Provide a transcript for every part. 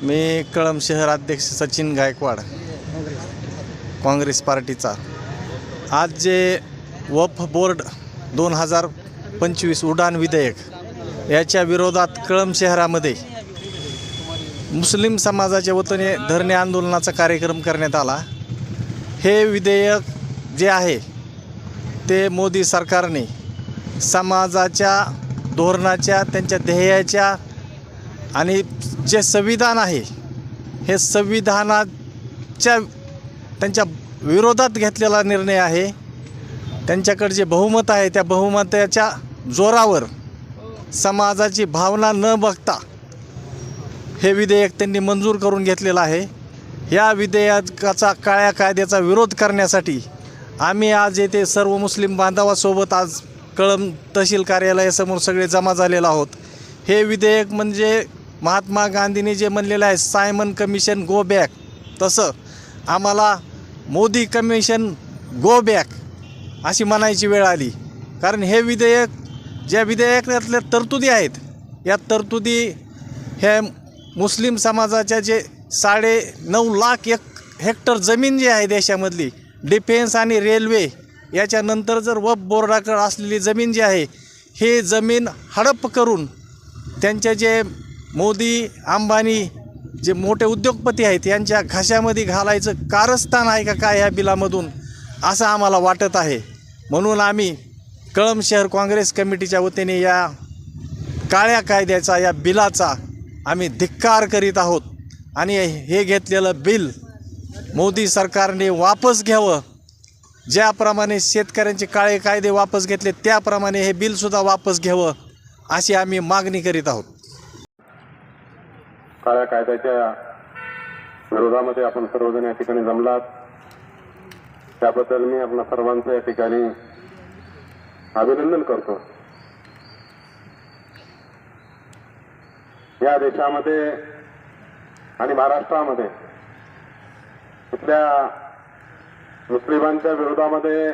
कळम शहर अध्यक्ष सचिन गायकवाड काँग्रेस पार्टीचा. आज जे वफ बोर्ड दोन हजार पंचवीस उड्डाण विधेयक याच्या विरोधात कळम शहरामध्ये मुस्लिम समाजाच्या वतीने धरणे आंदोलनाचा कार्यक्रम करण्यात आला. हे विधेयक जे आहे ते मोदी सरकारने समाजाच्या धोरणाच्या त्यांच्या ध्येयाच्या आणि जे संविधान आहे हे संविधानाच्या त्यांच्या विरोधात घेतलेला निर्णय आहे. त्यांच्याकडे जे बहुमत आहे त्या बहुमताच्या जोरावर समाजाची भावना न बघता हे विधेयक त्यांनी मंजूर करून घेतलेलं आहे. या विधेयकाचा काळ्या कायद्याचा विरोध करण्यासाठी आम्ही आज येथे सर्व मुस्लिम बांधवासोबत आज कळम तहसील कार्यालयासमोर सगळे जमा झालेलो आहोत. हे विधेयक म्हणजे महात्मा गांधींनी जे म्हणलेलं आहे सायमन कमिशन गो बॅक तसं आम्हाला मोदी कमिशन गो बॅक अशी म्हणायची वेळ आली. कारण हे विधेयक ज्या विधेयकातल्या तरतुदी आहेत या तरतुदी हे मुस्लिम समाजाच्या जे साडे नऊ लाख एक हेक्टर जमीन जी आहे देशामधली डिफेन्स आणि रेल्वे याच्यानंतर जर वप बोर्डाकडे असलेली जमीन जी आहे ही जमीन हडप करून त्यांचे जे मोदी अंबानी जे मोठे उद्योगपती आहेत यांच्या घशामध्ये घालायचं कारस्थान आहे का काय ह्या बिलामधून? असं आम्हाला वाटत आहे. म्हणून आम्ही कळम शहर काँग्रेस कमिटीच्या वतीने या काळ्या कायद्याचा या बिलाचा आम्ही धिक्कार करीत आहोत. आणि हे घेतलेलं बिल मोदी सरकारने वापस घ्यावं. ज्याप्रमाणे शेतकऱ्यांचे काळे कायदे वापस घेतले त्याप्रमाणे हे बिलसुद्धा वापस घ्यावं अशी आम्ही मागणी करीत आहोत. काळ्या कायद्याच्या विरोधामध्ये आपण सर्वजण या ठिकाणी जमलात. त्याबद्दल मी आपल्या सर्वांचं या ठिकाणी अभिनंदन करतो. या देशामध्ये आणि महाराष्ट्रामध्ये इथल्या मुस्लिमांच्या विरोधामध्ये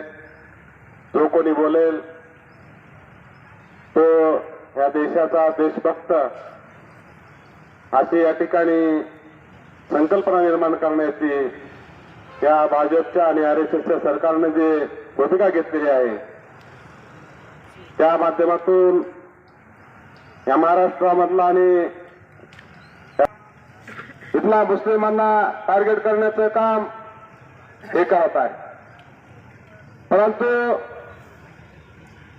जो कोणी बोलेल तो या देशाचा देशभक्त अशी या ठिकाणी संकल्पना निर्माण करण्याची या भाजपच्या आणि आर एस एसच्या सरकारने जी भूमिका घेतलेली आहे त्या माध्यमातून या महाराष्ट्रामधला आणि इथला मुस्लिमांना टार्गेट करण्याचं काम हे करत आहे. परंतु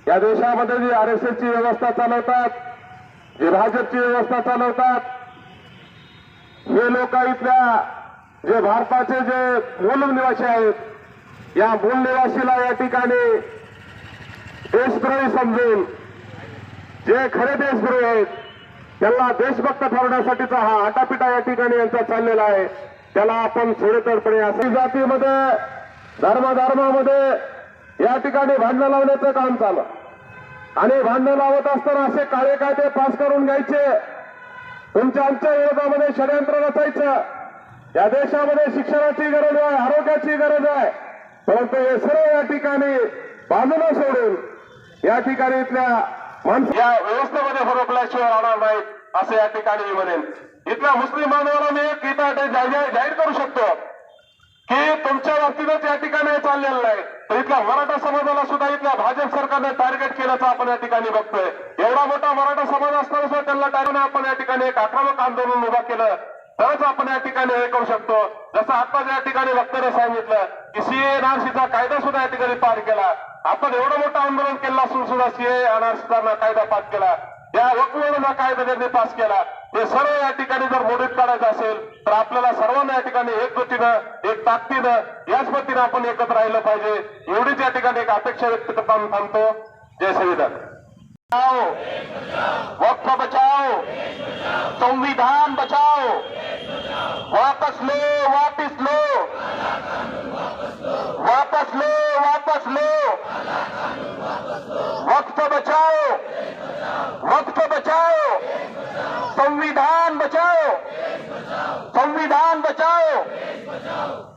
या देशामध्ये जी आर एस एसची व्यवस्था चालवतात जे भाजपची व्यवस्था चालवतात हे लोक इथल्या जे भारताचे जे मूल निवासी आहेत या मूल निवासीला या ठिकाणी देशद्रोही समजून जे खरे देशद्रोही आहेत त्यांना देशभक्त ठरवण्यासाठीचा हा आटापिटा या ठिकाणी यांचा चाललेला आहे. त्याला आपण सोडेतडपणे असे जातीमध्ये धर्मधर्मामध्ये या ठिकाणी भांडणं लावण्याचं काम चालू. आणि भांडणं लावत असताना असे काळे कायदे पास करून घ्यायचे तुमच्या आमच्या विरोधामध्ये षडयंत्र रचायचं. या देशामध्ये शिक्षणाची गरज आहे आरोग्याची गरज आहे. परंतु हे सर्व या ठिकाणी बाजूला सोडून या ठिकाणी इथल्या माणसं या व्यवस्थेमध्ये फरकल्याशिवाय राहणार नाहीत असं या ठिकाणी मी म्हणेन. इथल्या मुस्लिम बांधवांना मी एक गीता जाहीर जाहीर करू शकतो. की तुमच्या बाबतीतच या ठिकाणी चाललेलं नाही. तर इथल्या मराठा समाजाला सुद्धा इथल्या भाजप सरकारने टार्गेट केल्याचं आपण या ठिकाणी बघतोय. एवढा मोठा मराठा समाज असताना सुद्धा त्यांना टार्गेट आपण या ठिकाणी एक आक्रमक आंदोलन उभा केलं. तरच आपण या ठिकाणी हे करू शकतो. जसं आता या ठिकाणी वक्त्याने सांगितलं की सीए एनआरसीचा कायदा सुद्धा या ठिकाणी पार केला. आपण एवढं मोठं आंदोलन केलं असून सुद्धा सीए एनआरसीचा कायदा पास केला. या वकवचा कायदा त्यांनी पास केला. हे सर्व या ठिकाणी जर मोडीत काढायचं असेल तर आपल्याला सर्वांना या ठिकाणी एकजुटीनं एक ताकदीनं याच पद्धतीनं आपण एकत्र राहिलं पाहिजे. एवढीच या ठिकाणी एक अपेक्षा व्यक्त करताना थांबतो. जय संविधान. बचाओ। वक्फ बचाओ। संविधान बचाओ। वापस लो वापस लो। वापस लो वापस लो। वक्त बचाओ। वक्त बचाओ। संविधान बचाओ। संविधान बचाओ।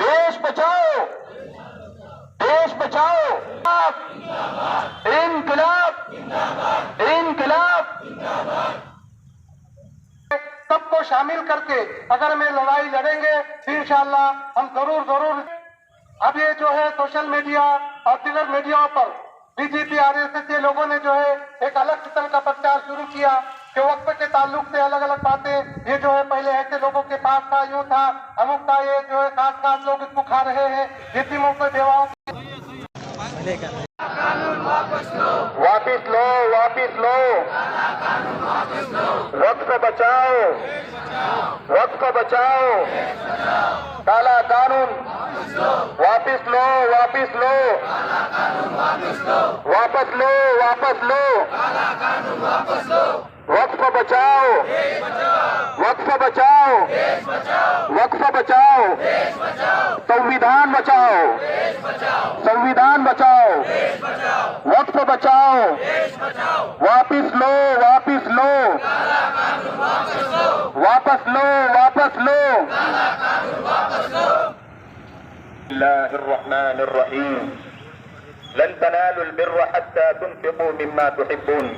देश बचाओ। देश बचाओ। इनकलाब। इनकलाब सबको शामिल करके अगर ये लड़ाई लड़ेंगे तो इंशाल्लाह हम जरूर जरूर। अब ये जो है सोशल मीडिया और दिगर मीडियाओं पर बीजेपी आरएसएस के लोगों ने जो है एक अलग किस्म का प्रचार शुरू किया कि वक्त के ताल्लुक से अलग अलग बातें। ये जो है पहले ऐसे लोगों के पास था यूं था अमुक था ये जो है खास खास लोग इसको खा रहे हैं। यतीमों को देवाओं वापिस लो वापिस लो। वक्त बचाओ। वक्त बचाओ। काला कानून। वापिस लो वापिस लो। वापस लो वापस लो। बचाओ वक्त बचाओ वक्त बचाओ संविधान बचाओ संविधान बचाओ वक्त बचाओ वापिस लो वापिस लो वापस लो वापस लो الله الرحمن الرحيم لن تنالوا البر حتى تنفقوا مما تحبون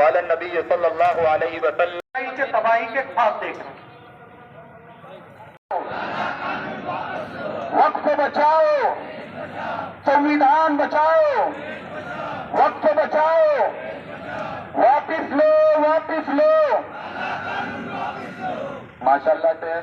बालन नबी सल्लल्लाहु अलैहि वसल्लम के तबाही के खास देख रहे वक्त को बचाओ संविधान बचाओ वक्त को बचाओ वापिस लो वापिस लो माशाला से